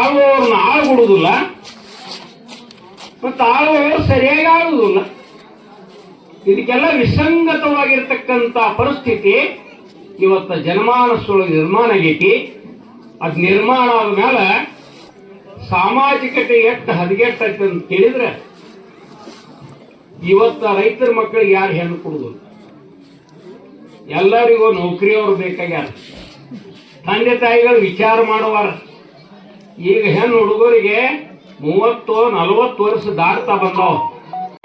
ಆಳುವವ್ರನ್ನ ಆಳ್ಬಿಡುವುದಿಲ್ಲ ಮತ್ತು ಆಳುವವರು ಸರಿಯಾಗಿ ಆಳುವುದಿಲ್ಲ ಇದಕ್ಕೆಲ್ಲ ವಿಸಂಗತವಾಗಿರ್ತಕ್ಕಂಥ ಪರಿಸ್ಥಿತಿ ಇವತ್ತ ಜನಮಾನಸೊಳಗೆ ನಿರ್ಮಾಣ ಆಗೈತಿ. ಅದು ನಿರ್ಮಾಣ ಆದ್ಮೇಲೆ ಸಾಮಾಜಿಕತೆ ಎಷ್ಟು ಹದಗೆಟ್ಟೈತೆ ಅಂತ ಕೇಳಿದ್ರೆ ಇವತ್ತ ರೈತರ ಮಕ್ಕಳಿಗೆ ಯಾರು ಹೆಣ್ಣು ಕೊಡುದಿಲ್ಲ ಎಲ್ಲರಿಗೂ ನೌಕರಿಯವರು ಬೇಕಾಗ್ಯಾರ. ತಂದೆ ತಾಯಿಗಳು ವಿಚಾರ ಮಾಡುವಾರ. ಈಗ ಹೆಣ್ಣು ಹುಡುಗರಿಗೆ ಮೂವತ್ತು, ನಲವತ್ತು ವರ್ಷ ದಾಟ್ತಾ ಬಂದಾವ.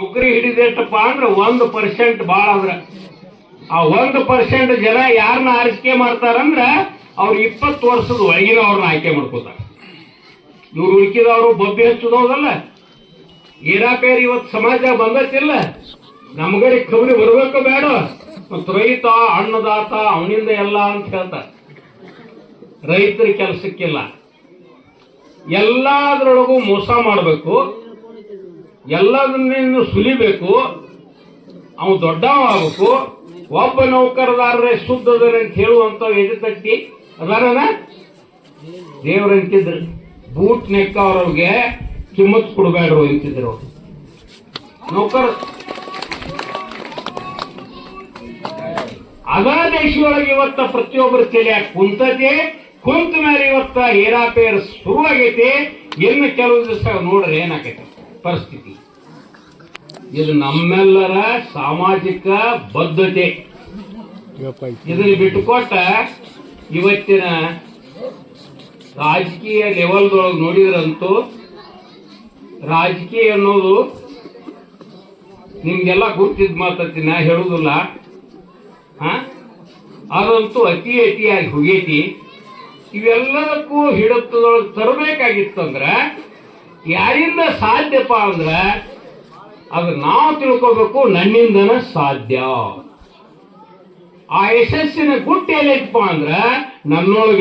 ನೌಕರಿ ಹಿಡಿದಿಟ್ಟಪ್ಪ ಅಂದ್ರೆ ಒಂದು ಪರ್ಸೆಂಟ್ ಭಾಳ ಅದ್ರ ಆ ಒಂದು ಪರ್ಸೆಂಟ್ ಜನ ಯಾರನ್ನ ಆರೈಕೆ ಮಾಡ್ತಾರಂದ್ರೆ ಅವ್ರು ಇಪ್ಪತ್ತು ವರ್ಷದ ಒಳಗಿನವ್ರನ್ನ ಆಯ್ಕೆ ಮಾಡ್ಕೋತಾರ. ಇವ್ರು ಉಳ್ಕಿದವರು ಬಬ್ಬಿ ಏನಾ ಏರಾಪೇರ್ ಇವತ್ತು ಸಮಾಜ ಬಂದತ್ತಿಲ್ಲ ನಮ್ಗಡೆ ಕಬರಿ ಬರ್ಬೇಕು ಬೇಡ. ಮತ್ತು ರೈತ, ಅನ್ನದಾತ, ಅವನಿಂದ ಎಲ್ಲ ಅಂತ ಹೇಳ್ತಾರೆ. ರೈತರ ಕೆಲಸಕ್ಕಿಲ್ಲ. ಎಲ್ಲದರೊಳಗೂ ಮೋಸ ಮಾಡಬೇಕು. ಎಲ್ಲದನ್ನ ಸುಲಿಬೇಕು. ಅವನು ದೊಡ್ಡವ ಆಗ್ಬೇಕು ಒಬ್ಬ ನೌಕರದಾರರೇ ಶುದ್ಧದರೆ ಅಂತ ಹೇಳುವಂತ ಎದೆ ತಟ್ಟಿ ಅದಾರನ? ದೇವರಂತಿದ್ರು ಬೂಟ್ ನೆಕ್ಕ ಅವ್ರಿಗೆ ಕಿಮ್ಮತ್ ಕೊಡಬೇಡ್ರು ಅಂತಿದ್ರು. ನೌಕರ ಅದ ದೇಶದೊಳಗೆ ಇವತ್ತ ಪ್ರತಿಯೊಬ್ಬರು ತಲೆಯಾಗ ಕುಂತತೆ. ಕುಂತ ಮೇಲೆ ಇವತ್ತ ಏರಾಪೇರ್ ಶುರುವಾಗೈತಿ. ಇನ್ನು ಕೆಲವು ದಿವಸ ನೋಡ್ರಿ ಏನಾಗೈತೆ? ಪರಿಸ್ಥಿತಿ. ಇದು ನಮ್ಮೆಲ್ಲರ ಸಾಮಾಜಿಕ ಬದ್ಧತೆ. ಇದನ್ನ ಬಿಟ್ಟುಕೊಟ್ಟ ಇವತ್ತಿನ ರಾಜಕೀಯ ಲೆವೆಲ್ದೊಳಗೆ ನೋಡಿದ್ರಂತೂ ರಾಜಕೀಯ ಅನ್ನೋದು ನಿಮ್ಗೆಲ್ಲ ಗುರ್ತಿದ್ ಮಾತತ್ತಿ ನಾ ಹೇಳುದಿಲ್ಲ. ಹ ಅದಂತೂ ಅತಿ ಅತಿಯಾಗಿ ಹೋಗೈತಿ. ಇವೆಲ್ಲದಕ್ಕೂ ಹಿಡಿತದೊಳಗೆ ತರಬೇಕಾಗಿತ್ತಂದ್ರ ಯಾರಿಂದ ಸಾಧ್ಯಪ್ಪ ಅಂದ್ರ ಅದು ನಾವು ತಿಳ್ಕೋಬೇಕು ನನ್ನಿಂದನ ಸಾಧ್ಯ. ಆ ಯಶಸ್ಸಿನ ಗುಟ್ಟು ಎಲ್ಲೈತಪ್ಪ ಅಂದ್ರ ನನ್ನೊಳಗೆ